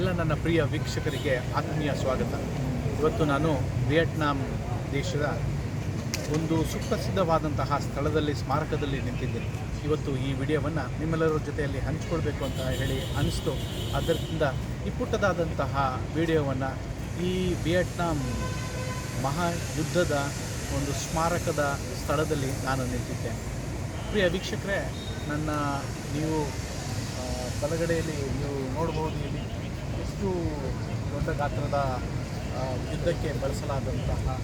ಎಲ್ಲ ನನ್ನ ಪ್ರಿಯ ವೀಕ್ಷಕರಿಗೆ ಆತ್ಮೀಯ ಸ್ವಾಗತ. ಇವತ್ತು ನಾನು ವಿಯೆಟ್ನಾಂ ದೇಶದ ಒಂದು ಸುಪ್ರಸಿದ್ಧವಾದಂತಹ ಸ್ಥಳದಲ್ಲಿ, ಸ್ಮಾರಕದಲ್ಲಿ ನಿಂತಿದ್ದೇನೆ. ಇವತ್ತು ಈ ವಿಡಿಯೋವನ್ನು ನಿಮ್ಮೆಲ್ಲರ ಜೊತೆಯಲ್ಲಿ ಹಂಚಿಕೊಳ್ಬೇಕು ಅಂತ ಹೇಳಿ ಅನಿಸ್ತು. ಅದರಿಂದ ಈ ಪುಟ್ಟದಾದಂತಹ ವಿಡಿಯೋವನ್ನು ಈ ವಿಯೆಟ್ನಾಂ ಮಹಾಯುದ್ಧದ ಒಂದು ಸ್ಮಾರಕದ ಸ್ಥಳದಲ್ಲಿ ನಾನು ನಿಂತಿದ್ದೇನೆ ಪ್ರಿಯ ವೀಕ್ಷಕರೇ, ನನ್ನ ನೀವು ಬಲಗಡೆಯಲ್ಲಿ ನೀವು ನೋಡ್ಬೋದು ಇಲ್ಲಿ ಎಷ್ಟು ದೊಡ್ಡ ಗಾತ್ರದ ಯುದ್ಧಕ್ಕೆ ಬಳಸಲಾದಂತಹ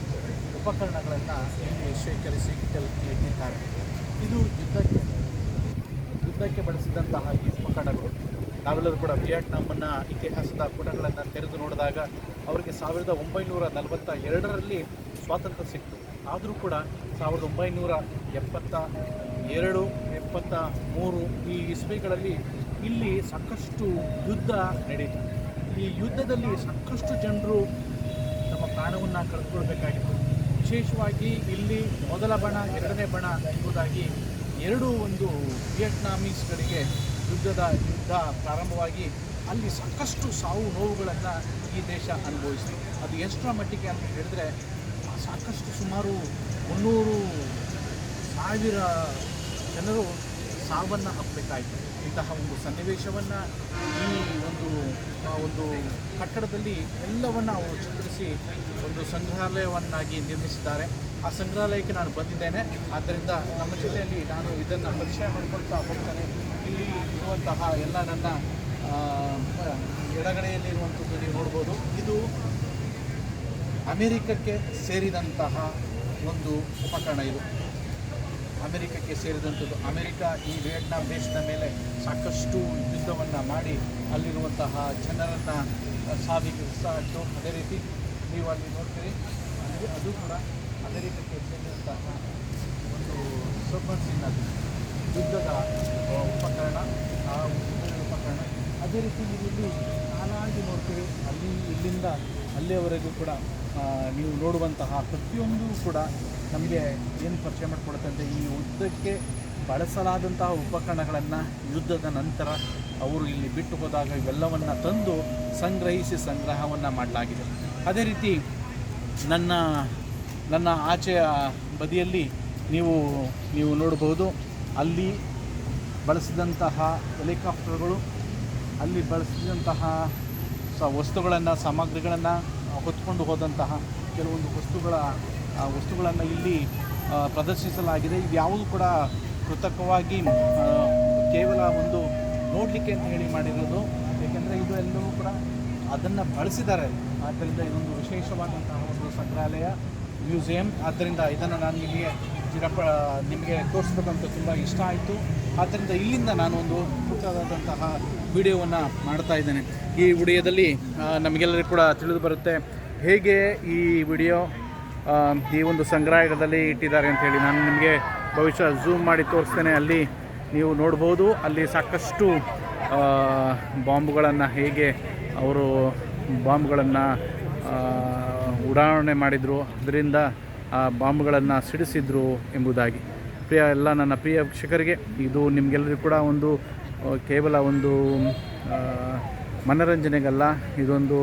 ಉಪಕರಣಗಳನ್ನು ಇಲ್ಲಿ ಶೇಖರಿಸಿ ಇಟ್ಟಿದ್ದಾರೆ. ಇದು ಯುದ್ಧಕ್ಕೆ ಯುದ್ಧಕ್ಕೆ ಬಳಸಿದಂತಹ ಈ ಉಪಕರಣಗಳು. ನಾವೆಲ್ಲರೂ ಕೂಡ ವಿಯೆಟ್ನಾಮನ್ನ ಇತಿಹಾಸದ ಪುಟಗಳನ್ನು ತೆರೆದು ನೋಡಿದಾಗ ಅವರಿಗೆ ಸಾವಿರದ ಒಂಬೈನೂರ ನಲವತ್ತ ಎರಡರಲ್ಲಿ ಸ್ವಾತಂತ್ರ್ಯ ಸಿಕ್ತು. ಆದರೂ ಕೂಡ ಸಾವಿರದ ಒಂಬೈನೂರ ಎಪ್ಪತ್ತ ಎರಡು, ಎಪ್ಪತ್ತ ಮೂರು ಈ ಇಸ್ವಿಗಳಲ್ಲಿ ಇಲ್ಲಿ ಸಾಕಷ್ಟು ಯುದ್ಧ ನಡೀತು. ಈ ಯುದ್ಧದಲ್ಲಿ ಸಾಕಷ್ಟು ಜನರು ತಮ್ಮ ಪ್ರಾಣವನ್ನು ಕಳೆದುಕೊಳ್ಬೇಕಾಗಿತ್ತು ವಿಶೇಷವಾಗಿ ಇಲ್ಲಿ ಮೊದಲ ಬಣ, ಎರಡನೇ ಬಣ ಎಂಬುದಾಗಿ ಎರಡು ಒಂದು ವಿಯಟ್ನಾಮೀಸ್ಗಳಿಗೆ ಯುದ್ಧದ ಯುದ್ಧ ಪ್ರಾರಂಭವಾಗಿ ಅಲ್ಲಿ ಸಾಕಷ್ಟು ಸಾವು ನೋವುಗಳನ್ನು ಈ ದೇಶ ಅನುಭವಿಸಿತು. ಅದು ಎಷ್ಟರ ಮಟ್ಟಿಗೆ ಅಂತ ಹೇಳಿದ್ರೆ ಸಾಕಷ್ಟು ಸುಮಾರು ಮುನ್ನೂರು ಸಾವಿರ ಜನರು ಸಾವನ್ನು ಅಪ್ಪಬೇಕಾಯಿತು ಇಂತಹ ಒಂದು ಸನ್ನಿವೇಶವನ್ನು ಈ ಒಂದು ಒಂದು ಕಟ್ಟಡದಲ್ಲಿ ಎಲ್ಲವನ್ನು ಅವರು ಚಿತ್ರಿಸಿ ಒಂದು ಸಂಗ್ರಹಾಲಯವನ್ನಾಗಿ ನಿರ್ಮಿಸಿದ್ದಾರೆ. ಆ ಸಂಗ್ರಹಾಲಯಕ್ಕೆ ನಾನು ಬಂದಿದ್ದೇನೆ. ಆದ್ದರಿಂದ ನಮ್ಮ ಜಿಲ್ಲೆಯಲ್ಲಿ ನಾನು ಇದನ್ನು ಪರಿಚಯ ಮಾಡಿಕೊಳ್ತಾ ಹೋಗ್ತೇನೆ. ಇಲ್ಲಿ ಇರುವಂತಹ ಎಲ್ಲ ನನ್ನ ಎಡಗಡೆಯಲ್ಲಿ ಇರುವಂಥದ್ದು ನೀವು ನೋಡ್ಬೋದು. ಇದು ಅಮೆರಿಕಕ್ಕೆ ಸೇರಿದಂತಹ ಒಂದು ಉಪಕರಣ ಇದು. ಅಮೆರಿಕಕ್ಕೆ ಸೇರಿದಂಥದ್ದು ಅಮೆರಿಕ ಈ ವಿಯೆಟ್ನಾಂ ದೇಶದ ಮೇಲೆ ಸಾಕಷ್ಟು ಯುದ್ಧವನ್ನು ಮಾಡಿ ಅಲ್ಲಿರುವಂತಹ ಜನರನ್ನು ಸಾವಿಗೆ ಸಾಕು ಅದೇ ರೀತಿ ನೀವು ಅಲ್ಲಿ ನೋಡ್ತೀರಿ. ಅಲ್ಲಿ ಅದು ಕೂಡ ಅಮೆರಿಕಕ್ಕೆ ಸೇರಿದಂತಹ ಒಂದು ಸಬ್ಮರ್ಸಿನ ಯುದ್ಧದ ಉಪಕರಣ, ಆ ಉಪಕರಣ. ಅದೇ ರೀತಿ ನೀವು ಇಲ್ಲಿ ನಾನಾಗಿ ನೋಡ್ತೀರಿ. ಅಲ್ಲಿ ಇಲ್ಲಿಂದ ಅಲ್ಲಿಯವರೆಗೂ ಕೂಡ ನೀವು ನೋಡುವಂತಹ ಪ್ರತಿಯೊಂದು ಕೂಡ ನಮಗೆ ಏನು ಪರಿಚಯ ಮಾಡಿಕೊಡುತ್ತೆ ಅಂದರೆ ಈ ಯುದ್ಧಕ್ಕೆ ಬಳಸಲಾದಂತಹ ಉಪಕರಣಗಳನ್ನು ಯುದ್ಧದ ನಂತರ ಅವರು ಇಲ್ಲಿ ಬಿಟ್ಟು ಹೋದಾಗ ಇವೆಲ್ಲವನ್ನು ತಂದು ಸಂಗ್ರಹಿಸಿ ಸಂಗ್ರಹವನ್ನು ಮಾಡಲಾಗಿದೆ. ಅದೇ ರೀತಿ ನನ್ನ ನನ್ನ ಆಚೆಯ ಬದಿಯಲ್ಲಿ ನೀವು ನೀವು ನೋಡಬಹುದು ಅಲ್ಲಿ ಬಳಸಿದಂತಹ ಹೆಲಿಕಾಪ್ಟರ್ಗಳು, ಅಲ್ಲಿ ಬಳಸಿದಂತಹ ಸ ವಸ್ತುಗಳನ್ನು, ಸಾಮಗ್ರಿಗಳನ್ನು ಹೊತ್ಕೊಂಡು ಹೋದಂತಹ ಕೆಲವೊಂದು ವಸ್ತುಗಳ ವಸ್ತುಗಳನ್ನು ಇಲ್ಲಿ ಪ್ರದರ್ಶಿಸಲಾಗಿದೆ. ಪ್ರದರ್ಶಿಸಲಾಗಿದೆ ಇದ್ಯಾವುದು ಕೂಡ ಕೃತಕವಾಗಿ ಕೇವಲ ಒಂದು ನೋಡಲಿಕ್ಕೆ ಅಂತ ಹೇಳಿ ಮಾಡಿರೋದು. ಏಕೆಂದರೆ ಇದು ಎಲ್ಲವೂ ಕೂಡ ಅದನ್ನು ಬಳಸಿದ್ದಾರೆ. ಆದ್ದರಿಂದ ಇದೊಂದು ವಿಶೇಷವಾದಂತಹ ಒಂದು ಸಂಗ್ರಹಾಲಯ, ಮ್ಯೂಸಿಯಂ. ಆದ್ದರಿಂದ ಇದನ್ನು ನಾನು ನಿಮಗೆ ಚಿರಪ ನಿಮಗೆ ತೋರಿಸ್ಬೇಕಂತ ತುಂಬ ಇಷ್ಟ ಆಯಿತು. ಆದ್ದರಿಂದ ಇಲ್ಲಿಂದ ನಾನು ಒಂದು ಪುಟ್ಟದಾದಂತಹ ವಿಡಿಯೋವನ್ನು ಮಾಡ್ತಾ ಇದ್ದೇನೆ. ಈ ವಿಡಿಯೋದಲ್ಲಿ ನಮಗೆಲ್ಲರಿಗೂ ಕೂಡ ತಿಳಿದು ಬರುತ್ತೆ. ಹೇಗೆ ಈ ವಿಡಿಯೋ ಈ ಒಂದು ಸಂಗ್ರಹಾಲಯದಲ್ಲಿ ಇಟ್ಟಿದ್ದಾರೆ ಅಂಥೇಳಿ ನಾನು ನಿಮಗೆ ಭವಿಷ್ಯ ಝೂಮ್ ಮಾಡಿ ತೋರಿಸ್ತೇನೆ. ಅಲ್ಲಿ ನೀವು ನೋಡ್ಬೋದು, ಅಲ್ಲಿ ಸಾಕಷ್ಟು ಬಾಂಬ್ಗಳನ್ನು ಹೇಗೆ ಅವರು ಬಾಂಬ್ಗಳನ್ನು ಉಡಾವಣೆ ಮಾಡಿದರು, ಅದರಿಂದ ಆ ಬಾಂಬ್ಗಳನ್ನು ಸಿಡಿಸಿದ್ರು ಎಂಬುದಾಗಿ. ಪ್ರಿಯ ಎಲ್ಲ ನನ್ನ ಪ್ರಿಯ ವೀಕ್ಷಕರಿಗೆ, ಇದು ನಿಮಗೆಲ್ಲರಿಗೂ ಕೂಡ ಒಂದು ಕೇವಲ ಒಂದು ಮನರಂಜನೆಗಲ್ಲ, ಇದೊಂದು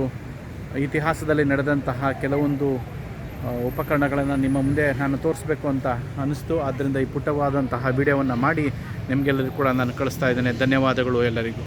ಇತಿಹಾಸದಲ್ಲಿ ನಡೆದಂತಹ ಕೆಲವೊಂದು ಉಪಕರಣಗಳನ್ನು ನಿಮ್ಮ ಮುಂದೆ ನಾನು ತೋರಿಸ್ಬೇಕು ಅಂತ ಅನಿಸ್ತು. ಆದ್ದರಿಂದ ಈ ಪುಟ್ಟವಾದಂತಹ ವಿಡಿಯೋವನ್ನು ಮಾಡಿ ನಿಮಗೆಲ್ಲರಿಗೂ ಕೂಡ ನಾನು ಕಳಿಸ್ತಾ ಇದ್ದೇನೆ. ಧನ್ಯವಾದಗಳು ಎಲ್ಲರಿಗೂ.